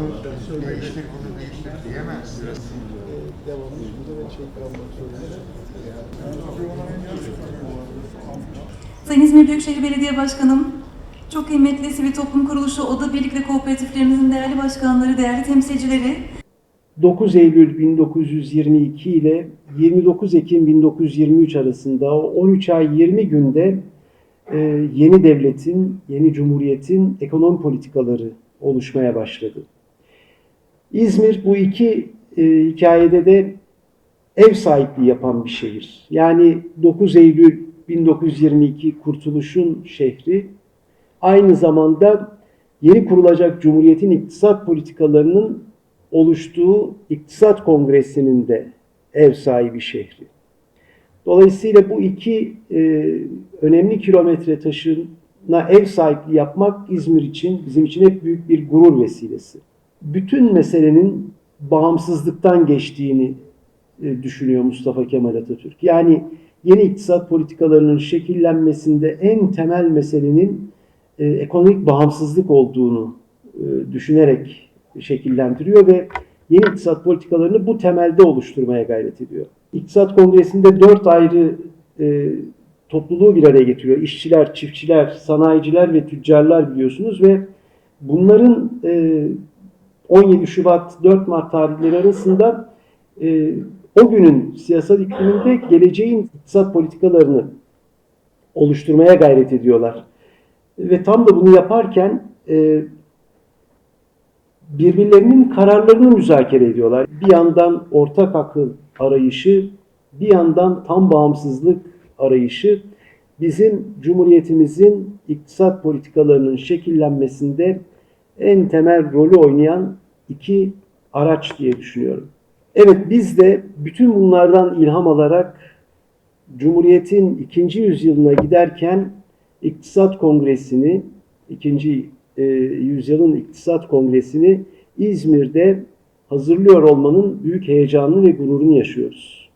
Onu değiştir, bunu değiştir devamlı ve şey kalmak zorunda. Sayın İzmir Büyükşehir Belediye Başkanım, çok kıymetli sivil toplum kuruluşu, oda birlik ve kooperatiflerimizin değerli başkanları, değerli temsilcileri, 9 Eylül 1922 ile 29 Ekim 1923 arasında o 13 ay 20 günde e, yeni devletin, yeni cumhuriyetin ekonomi politikaları oluşmaya başladı. İzmir bu iki e, hikayede de ev sahipliği yapan bir şehir. Yani 9 Eylül 1922 Kurtuluş'un şehri aynı zamanda yeni kurulacak cumhuriyetin iktisat politikalarının oluştuğu iktisat kongresinin de ev sahibi şehri. Dolayısıyla bu iki e, önemli kilometre taşına ev sahipliği yapmak İzmir için, bizim için hep büyük bir gurur vesilesi. Bütün meselenin bağımsızlıktan geçtiğini e, düşünüyor Mustafa Kemal Atatürk. Yani yeni iktisat politikalarının şekillenmesinde en temel meselenin e, ekonomik bağımsızlık olduğunu e, düşünerek şekillendiriyor ve yeni iktisat politikalarını bu temelde oluşturmaya gayret ediyor. İktisat Kongresi'nde dört ayrı e, topluluğu bir araya getiriyor. İşçiler, çiftçiler, sanayiciler ve tüccarlar biliyorsunuz ve bunların e, 17 Şubat 4 Mart tarihleri arasında e, o günün siyasal ikliminde geleceğin iktisat politikalarını oluşturmaya gayret ediyorlar. Ve tam da bunu yaparken e, birbirlerinin kararlarını müzakere ediyorlar. Bir yandan ortak akıl arayışı, bir yandan tam bağımsızlık arayışı bizim Cumhuriyetimizin iktisat politikalarının şekillenmesinde en temel rolü oynayan iki araç diye düşünüyorum. Evet biz de bütün bunlardan ilham alarak Cumhuriyet'in ikinci yüzyılına giderken İktisat Kongresi'ni, ikinci e, yüzyılın İktisat Kongresi'ni İzmir'de hazırlıyor olmanın büyük heyecanını ve gururunu yaşıyoruz.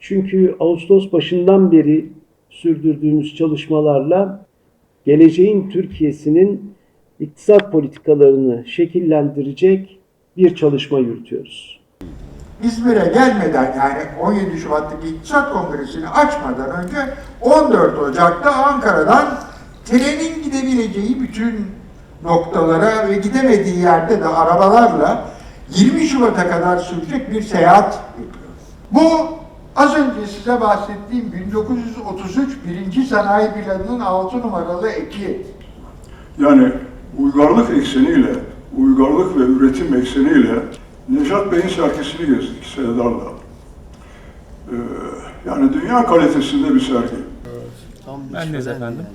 Çünkü Ağustos başından beri sürdürdüğümüz çalışmalarla geleceğin Türkiye'sinin iktisat politikalarını şekillendirecek bir çalışma yürütüyoruz. İzmir'e gelmeden yani 17 Şubat'taki İktisat Kongresi'ni açmadan önce 14 Ocak'ta Ankara'dan trenin gidebileceği bütün noktalara ve gidemediği yerde de arabalarla 20 Şubat'a kadar sürecek bir seyahat yapıyoruz. Bu az önce size bahsettiğim 1933 birinci sanayi planının 6 numaralı eki. Yani uygarlık ekseniyle, uygarlık ve üretim ekseniyle Nejat Bey'in sergisini gezdik Serdar'la. Ee, yani dünya kalitesinde bir sergi. Ben de efendim.